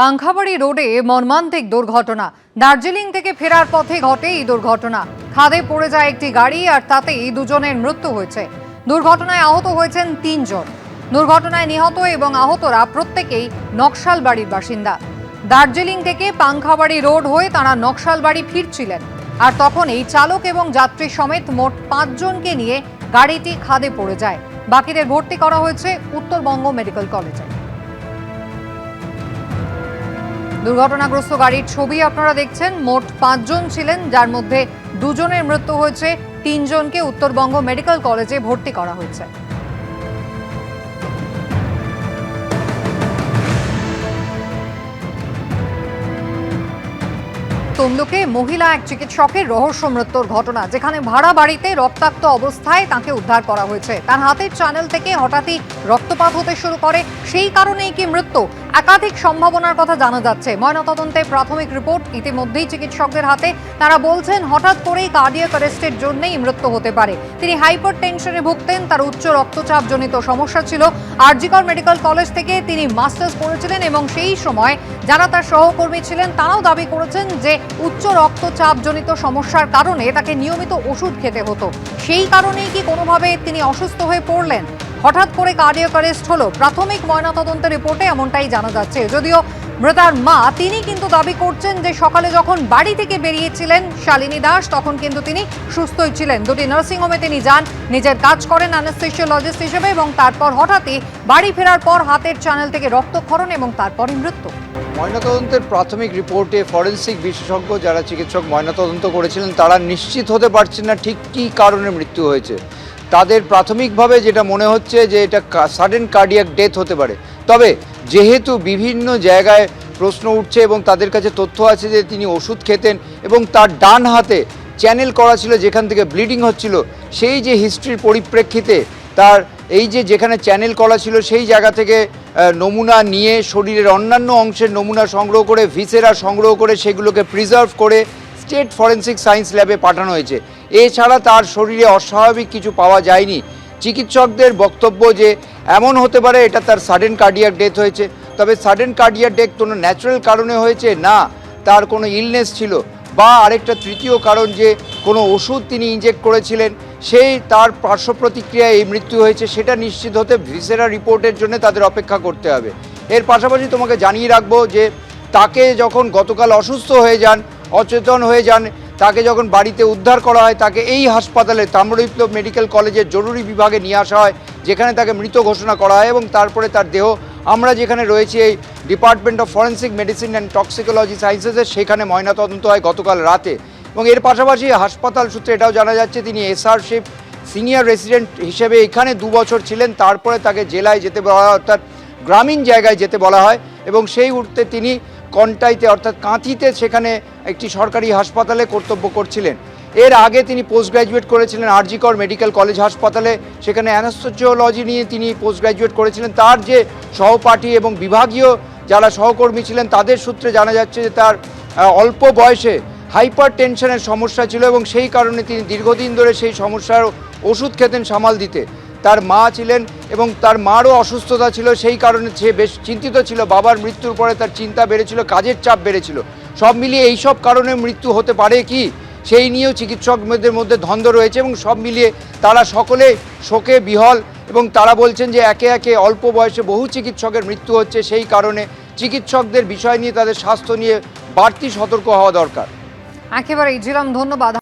পাংখাবাড়ি রোডে মর্মান্তিক দুর্ঘটনা। দার্জিলিং থেকে ফেরার পথে ঘটে এই দুর্ঘটনা। খাদে পড়ে যায় একটি গাড়ি আর তাতেই দুজনের মৃত্যু হয়েছে। দুর্ঘটনায় আহত হয়েছেন তিনজন। দুর্ঘটনায় নিহত এবং আহতরা প্রত্যেকেই নকশাল বাড়ির বাসিন্দা। দার্জিলিং থেকে পাংখাবাড়ি রোড হয়ে তারা নকশাল বাড়ি ফিরছিলেন। আর তখন এই চালক এবং যাত্রী সমেত মোট পাঁচজনকে নিয়ে গাড়িটি খাদে পড়ে যায়। বাকিদের ভর্তি করা হয়েছে উত্তরবঙ্গ মেডিকেল কলেজে। দুর্ঘটনাগ্রস্ত গাড়ির ছবি আপনারা দেখছেন। মোট পাঁচজন ছিলেন, যার মধ্যে দুজনের মৃত্যু হয়েছে। তিনজনকে উত্তরবঙ্গ মেডিকেল কলেজে ভর্তি করা হয়েছে। তমলুকে মহিলা এক চিকিৎসকের রহস্য মৃত্যুর ঘটনা, যেখানে ভাড়া বাড়িতে রক্তাক্ত অবস্থায় তাকে উদ্ধার করা হয়েছে। তার হাতের চ্যানেল থেকে হঠাৎই রক্তপাত হতে শুরু করে। সেই কারণেই কি মৃত্যু? একাধিক সম্ভাবনার কথা জানা যাচ্ছে। ময়নাতদন্তে প্রাথমিক রিপোর্ট ইতিমধ্যেই চিকিৎসকদের হাতে। তারা বলছেন, হঠাৎ করেই কার্ডিয়াক অ্যারেস্টের জন্যই মৃত্যু হতে পারে। তিনি হাইপার টেনশনে ভুগতেন, তার উচ্চ রক্তচাপজনিত সমস্যা ছিল। আরজিকর মেডিকেল কলেজ থেকে তিনি মাস্টার্স করেছিলেন এবং সেই সময় যারা তার সহকর্মী ছিলেন, তারাও দাবি করেছেন যে উচ্চ রক্তচাপজনিত সমস্যার কারণে তাকে নিয়মিত ওষুধ খেতে হতো। সেই কারণেই কি কোনোভাবে তিনি অসুস্থ হয়ে পড়লেন? হঠাৎ করে কার্ডিয়াক অ্যারেস্ট হলো। প্রাথমিক ময়নাতদন্তের রিপোর্টে এমনটাই জানা যাচ্ছে। যদিও মৃতার মা, তিনি কিন্তু দাবি করছেন যে সকালে যখন বাড়ি থেকে বেরিয়েছিলেন শালিনী দাস, তখন কিন্তু তিনি সুস্থই ছিলেন। দুটি নার্সিংহোমে তিনি যান, নিজের কাজ করেন অ্যানেস্থেশিওলজিস্ট হিসেবে এবং তারপর হঠাৎই বাড়ি ফেরার পর হাতের চ্যানেল থেকে রক্তক্ষরণ এবং তারপরই মৃত্যু। ময়নাতদন্তের প্রাথমিক রিপোর্টে ফরেন্সিক বিশেষজ্ঞ যারা চিকিৎসক ময়নাতদন্ত করেছিলেন, তারা নিশ্চিত হতে পারছেন না ঠিক কী কারণে মৃত্যু হয়েছে। তাদের প্রাথমিকভাবে যেটা মনে হচ্ছে যে এটা সাডেন কার্ডিয়াক ডেথ হতে পারে। তবে যেহেতু বিভিন্ন জায়গায় প্রশ্ন উঠছে এবং তাদের কাছে তথ্য আছে যে তিনি ওষুধ খেতেন এবং তার ডান হাতে চ্যানেল করা ছিল যেখান থেকে ব্লিডিং হচ্ছিল, সেই যে হিস্ট্রির পরিপ্রেক্ষিতে তার এই যে যেখানে চ্যানেল করা ছিল সেই জায়গা থেকে নমুনা নিয়ে শরীরের অন্যান্য অংশের নমুনা সংগ্রহ করে ভিসেরা সংগ্রহ করে সেগুলোকে প্রিজার্ভ করে স্টেট ফরেন্সিক সায়েন্স ল্যাবে পাঠানো হয়েছে। এছাড়া তার শরীরে অস্বাভাবিক কিছু পাওয়া যায়নি। চিকিৎসকদের বক্তব্য যে এমন হতে পারে, এটা তার সাডেন কার্ডিয়াক ডেথ হয়েছে। তবে সাডেন কার্ডিয়াক ডেথ কোনো ন্যাচারাল কারণে হয়েছে? না, তার কোনো ইলনেস ছিল। বা আরেকটা তৃতীয় কারণ যে কোনো ওষুধ তিনি ইনজেক্ট করেছিলেন, সেই তার পার্শ্ব প্রতিক্রিয়ায় এই মৃত্যু হয়েছে, সেটা নিশ্চিত হতে ভিসেরা রিপোর্টের জন্য তাদের অপেক্ষা করতে হবে। এর পাশাপাশি তোমাকে জানিয়ে রাখব যে তাকে যখন গতকাল অসুস্থ হয়ে যান, অচেতন হয়ে যান তাকে যখন বাড়িতে উদ্ধার করা হয়, তাকে এই হাসপাতালে তাম্রবিপ্লব মেডিকেল কলেজের জরুরি বিভাগে নিয়ে আসা হয়, যেখানে তাকে মৃত ঘোষণা করা হয় এবং তারপরে তার দেহ আমরা যেখানে রয়েছি এই department of forensic medicine and toxicology সায়েন্সেসের সেখানে ময়নাতদন্ত হয় গতকাল রাতে। এবং এর পাশাপাশি হাসপাতাল সূত্রে এটাও জানা যাচ্ছে, তিনি এসআরশিপ সিনিয়র রেসিডেন্ট হিসেবে এখানে দু বছর ছিলেন, তারপরে তাকে জেলায় যেতে বলা হয়, অর্থাৎ গ্রামীণ জায়গায় যেতে বলা হয় এবং সেই মুহূর্তে তিনি কন্টাইতে অর্থাৎ কাঁথিতে সেখানে একটি সরকারি হাসপাতালে কর্তব্য করছিলেন। এর আগে তিনি পোস্ট গ্র্যাজুয়েট করেছিলেন আরজিকর মেডিকেল কলেজ হাসপাতালে। সেখানে অ্যানাস্থোজিওলজি নিয়ে তিনি পোস্ট গ্র্যাজুয়েট করেছিলেন। তার যে সহপাঠী এবং বিভাগীয় যারা সহকর্মী ছিলেন, তাদের সূত্রে জানা যাচ্ছে যে তার অল্প বয়সে হাইপার টেনশনের সমস্যা ছিল এবং সেই কারণে তিনি দীর্ঘদিন ধরে সেই সমস্যার ওষুধ খেতেন সামাল দিতে। তার মা ছিলেন এবং তার মারও অসুস্থতা ছিল, সেই কারণে সে বেশ চিন্তিত ছিল। বাবার মৃত্যুর পরে তার চিন্তা বেড়েছিল, কাজের চাপ বেড়েছিল। সব মিলিয়ে এই সব কারণে মৃত্যু হতে পারে কি, সেই নিয়েও চিকিৎসকদের মধ্যে দ্বন্দ্ব রয়েছে এবং সব মিলিয়ে তারা সকলে শোকে বিহল এবং তারা বলছেন যে একে একে অল্প বয়সে বহু চিকিৎসকের মৃত্যু হচ্ছে, সেই কারণে চিকিৎসকদের বিষয় নিয়ে তাদের স্বাস্থ্য নিয়ে বাড়তি সতর্ক হওয়া দরকার। একেবারেই ছিলাম ধন্যবাদ।